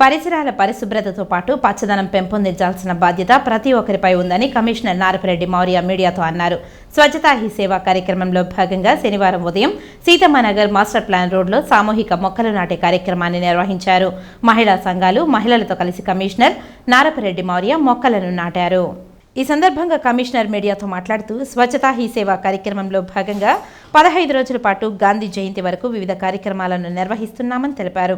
పరిసరాల పరిశుభ్రతతో పాటు పచ్చదనం పెంపొందించాల్సిన బాధ్యత ప్రతి ఒక్కరిపై ఉందని కమిషనర్ నారపరెడ్డి మౌర్య మీడియాతో అన్నారు. స్వచ్ఛతా హీ సేవ కార్యక్రమంలో భాగంగా శనివారం ఉదయం సీతమ్మనగర్ మాస్టర్ ప్లాన్ రోడ్లో సామూహిక మొక్కలు నాటే కార్యక్రమాన్ని నిర్వహించారు. మహిళా సంఘాలు మహిళలతో కలిసి కమిషనర్ నారపరెడ్డి మౌర్య మొక్కలను నాటారు. ఈ సందర్భంగా కమిషనర్ మీడియాతో మాట్లాడుతూ స్వచ్ఛతా హీ సేవ కార్యక్రమంలో భాగంగా పదహైదు రోజుల పాటు గాంధీ జయంతి వరకు వివిధ కార్యక్రమాలను నిర్వహిస్తున్నామని తెలిపారు.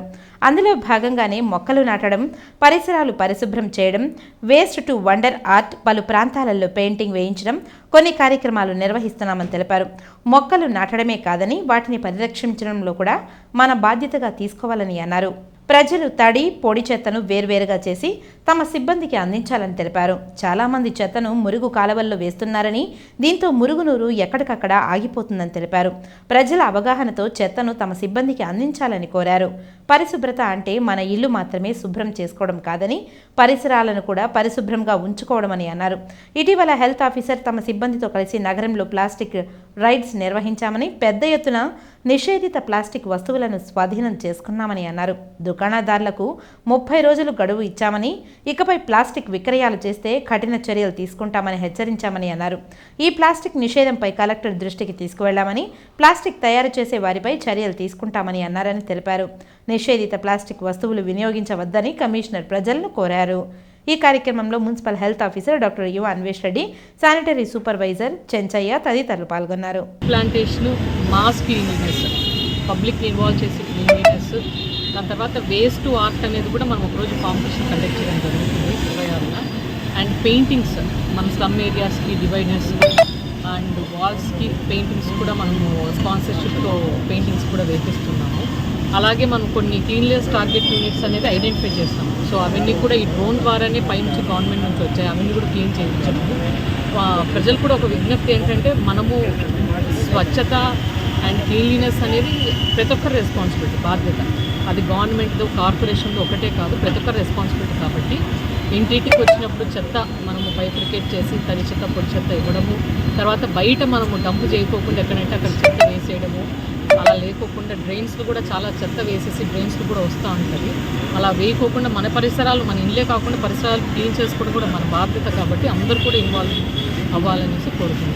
అందులో భాగంగానే మొక్కలు నాటడం పరిసరాలు పరిశుభ్రం చేయడం వేస్ట్ టు వండర్ ఆర్ట్ పలు ప్రాంతాలలో పెయింటింగ్ వేయించడం కొన్ని కార్యక్రమాలు నిర్వహిస్తున్నామని తెలిపారు. మొక్కలు నాటడమే కాదని వాటిని పరిరక్షించడంలో కూడా మన బాధ్యతగా తీసుకోవాలని అన్నారు. ప్రజలు తడి పొడి చెత్తను వేర్వేరుగా చేసి తమ సిబ్బందికి అందించాలని తెలిపారు. చాలామంది చెత్తను మురుగు కాలవల్లో వేస్తున్నారని దీంతో మురుగునూరు ఎక్కడికక్కడ ఆగిపోతుందని తెలిపారు. ప్రజల అవగాహనతో చెత్తను తమ సిబ్బందికి అందించాలని కోరారు. పరిశుభ్రత అంటే మన ఇల్లు మాత్రమే శుభ్రం చేసుకోవడం కాదని పరిసరాలను కూడా పరిశుభ్రంగా ఉంచుకోవడమని అన్నారు. ఇటీవల హెల్త్ ఆఫీసర్ తమ సిబ్బందితో కలిసి నగరంలో ప్లాస్టిక్ రైడ్స్ నిర్వహించామని పెద్ద ఎత్తున నిషేధిత ప్లాస్టిక్ వస్తువులను స్వాధీనం చేసుకున్నామని అన్నారు. దుకాణదారులకు ముప్పై రోజులు గడువు ఇచ్చామని ఇకపై ప్లాస్టిక్ విక్రయాలు చేస్తే కఠిన చర్యలు తీసుకుంటామని హెచ్చరించామని అన్నారు. ఈ ప్లాస్టిక్ నిషేధంపై కలెక్టర్ దృష్టికి తీసుకువెళ్ళామని ప్లాస్టిక్ తయారు చేసే వారిపై చర్యలు తీసుకుంటామని అన్నారని తెలిపారు. నిషేధిత ప్లాస్టిక్ వస్తువులు వినియోగించవద్దని కమిషనర్ ప్రజలను కోరారు. ఈ కార్యక్రమంలో municipal health officer doctor Yuva Anvesh Reddy sanitary supervisor Chenchaiah తదితరులు పాల్గొన్నారు. Plantation mass cleanliness public involve చేసి క్లీనినెస్ దాని తర్వాత వేస్ట్ ఆర్ట్ అనేది కూడా మనం ఒకరోజు కాంపిటీషన్ కండక్ట్ చేయడం జరుగుతుంది ఇరవై ఆరున. అండ్ పెయింటింగ్స్ మన స్లమ్ ఏరియాస్కి డివైడర్స్ అండ్ వాల్స్కి పెయింటింగ్స్ కూడా మనము స్పాన్సర్షిప్తో పెయింటింగ్స్ కూడా వేపిస్తున్నాము. అలాగే మనం కొన్ని క్లీన్లెస్ టార్గెట్ యూనిట్స్ అనేది ఐడెంటిఫై చేస్తాము. సో అవన్నీ కూడా ఈ డ్రోన్ ద్వారానే పైనుంచి గవర్నమెంట్ నుంచి వచ్చాయి. అవన్నీ కూడా క్లీన్ చేయించాము. ప్రజలు కూడా ఒక విజ్ఞప్తి ఏంటంటే మనము స్వచ్ఛత అండ్ క్లీన్లీనెస్ అనేది ప్రతి ఒక్కరి రెస్పాన్సిబిలిటీ బాధ్యత. అది గవర్నమెంట్తో కార్పొరేషన్లో ఒకటే కాదు ప్రతి ఒక్కరి రెస్పాన్సిబిలిటీ కాబట్టి ఇంటింటికి వచ్చినప్పుడు చెత్త మనము బైఫ్రికేట్ చేసి తడి చెత్త పొడి చెత్త ఇవ్వడము తర్వాత బయట మనము డంపు చేయకోకుండా ఎక్కడంటే అక్కడ చెత్త వేసేయడము అలా లేకోకుండా డ్రైన్స్లో కూడా చాలా చెత్త వేసేసి డ్రైన్స్లో కూడా వస్తూ ఉంటుంది. అలా వేయకోకుండా మన పరిసరాలు మన ఇల్లే కాకుండా పరిసరాలు క్లీన్ చేసుకోవడం కూడా మన బాధ్యత కాబట్టి అందరూ కూడా ఇన్వాల్వ్ అవ్వాలనేసి కోరుకుంటున్నాను